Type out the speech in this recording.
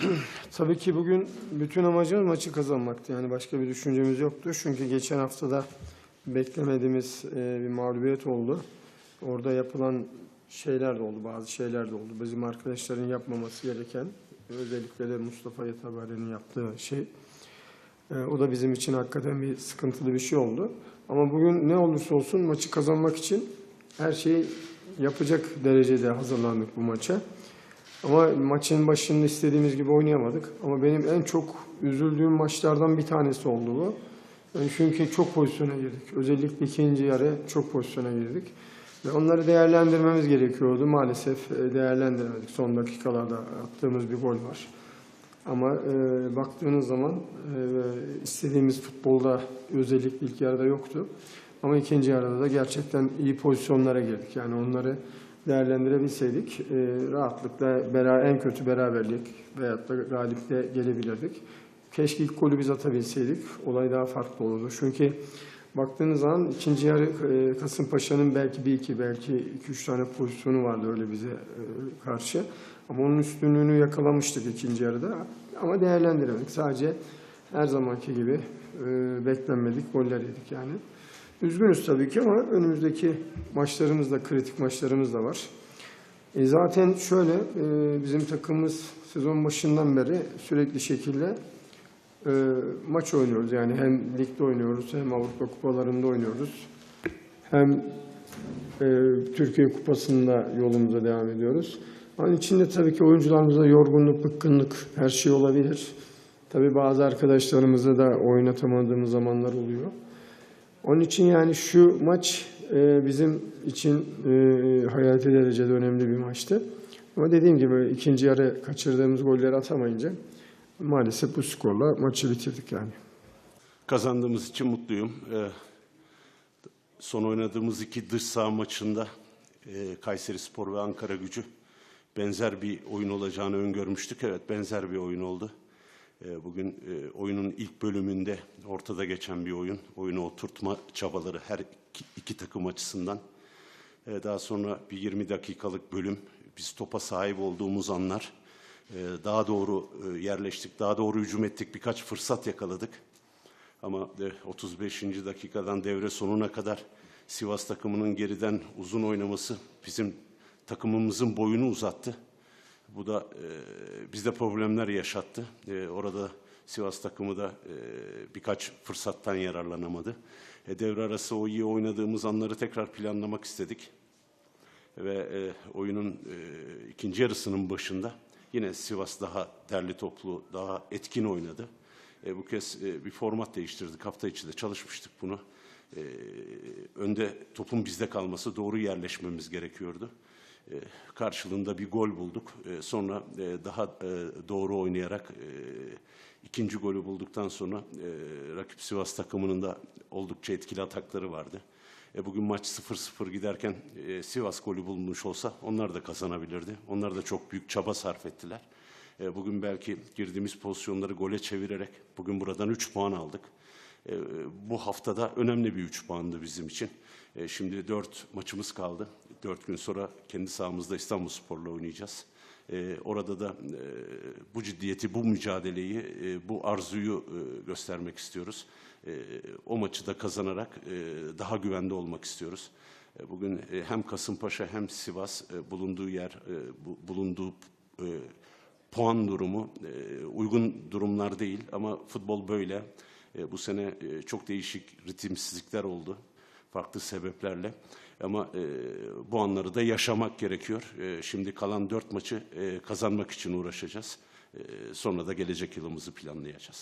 Tabii ki bugün bütün amacımız maçı kazanmaktı. Yani başka bir düşüncemiz yoktu. Çünkü geçen haftada beklemediğimiz e, bir mağlubiyet oldu. Orada yapılan şeyler de oldu, bazı şeyler de oldu. Bizim arkadaşların yapmaması gereken, özellikle de Mustafa Yatabare'nin yaptığı şey. E, O da bizim için hakikaten bir sıkıntılı bir şey oldu. Ama bugün ne olursa olsun maçı kazanmak için her şeyi yapacak derecede hazırlandık bu maça. Ama maçın başında istediğimiz gibi oynayamadık. Ama benim en çok üzüldüğüm maçlardan bir tanesi oldu bu. Yani çünkü çok pozisyona girdik. Özellikle ikinci yarı çok pozisyona girdik. Ve onları değerlendirmemiz gerekiyordu. Maalesef e, değerlendiremedik. Son dakikalarda attığımız bir gol var. Ama e, baktığınız zaman e, istediğimiz futbolda özellikle ilk yarıda yoktu. Ama ikinci yarıda da gerçekten iyi pozisyonlara girdik. Yani onları değerlendirebilseydik e, rahatlıkla bera, en kötü beraberlik veyahut da galipte gelebilirdik. Keşke ilk golü biz atabilseydik. Olay daha farklı olurdu. Çünkü baktığınız zaman ikinci yarı e, Kasımpaşa'nın belki bir iki, belki iki üç tane pozisyonu vardı öyle bize e, karşı. Ama onun üstünlüğünü yakalamıştık ikinci yarıda. Ama değerlendiremedik. Sadece her zamanki gibi e, beklenmedik goller yedik yani. Üzgünüz tabii ki ama önümüzdeki maçlarımız da, kritik maçlarımız da var. E zaten şöyle, e, bizim takımımız sezon başından beri sürekli şekilde e, maç oynuyoruz. Yani hem ligde oynuyoruz, hem Avrupa kupalarında oynuyoruz. Hem e, Türkiye Kupası'nda yolumuza devam ediyoruz. Onun içinde tabii ki oyuncularımızda yorgunluk, bıkkınlık her şey olabilir. Tabii bazı arkadaşlarımızı da oynatamadığımız zamanlar oluyor. Onun için yani şu maç e, bizim için e, hayati derecede önemli bir maçtı. Ama dediğim gibi ikinci yarı kaçırdığımız golleri atamayınca maalesef bu skorla maçı bitirdik yani. Kazandığımız için mutluyum. Ee, son oynadığımız iki dış saha maçında e, Kayseri Spor ve Ankara Gücü benzer bir oyun olacağını öngörmüştük. Evet benzer bir oyun oldu. Ee, bugün e, oyunun ilk bölümünde ortada geçen bir oyun. Oyunu oturtma çabaları her iki, iki takım açısından. Ee, daha sonra bir 20 dakikalık bölüm. Biz topa sahip olduğumuz anlar. Ee, daha doğru e, yerleştik, daha doğru hücum ettik, birkaç fırsat yakaladık. Ama e, 35. dakikadan devre sonuna kadar Sivas takımının geriden uzun oynaması bizim takımımızın boyunu uzattı. Bu da e, bizde problemler yaşattı. E, orada Sivas takımı da e, birkaç fırsattan yararlanamadı. E, devre arası o iyi oynadığımız anları tekrar planlamak istedik. Ve e, oyunun e, ikinci yarısının başında yine Sivas daha derli toplu, daha etkin oynadı. E, bu kez e, bir format değiştirdik. Hafta içi de çalışmıştık bunu. E, önde topun bizde kalması, doğru yerleşmemiz gerekiyordu. E, karşılığında bir gol bulduk. E, sonra e, daha doğru oynayarak ikinci golü bulduktan sonra rakip Sivas takımının da oldukça etkili atakları vardı. Bugün maç 0-0 giderken Sivas golü bulmuş olsa onlar da kazanabilirdi. Onlar da çok büyük çaba sarf ettiler. Bugün belki girdiğimiz pozisyonları gole çevirerek bugün buradan 3 puan aldık. E, bu haftada önemli bir 3 puandı bizim için. Şimdi 4 maçımız kaldı. 4 gün sonra kendi sahamızda İstanbulspor'la oynayacağız. E, orada da e, bu ciddiyeti, bu mücadeleyi, e, bu arzuyu e, göstermek istiyoruz. E, o maçı da kazanarak e, daha güvende olmak istiyoruz. E, bugün e, hem Kasımpaşa hem Sivas e, bulunduğu yer, e, bu, bulunduğu e, puan durumu e, uygun durumlar değil ama futbol böyle. E, bu sene e, çok değişik ritimsizlikler oldu farklı sebeplerle. Ama e, bu anları da yaşamak gerekiyor. E, şimdi kalan dört maçı e, kazanmak için uğraşacağız. E, sonra da gelecek yılımızı planlayacağız.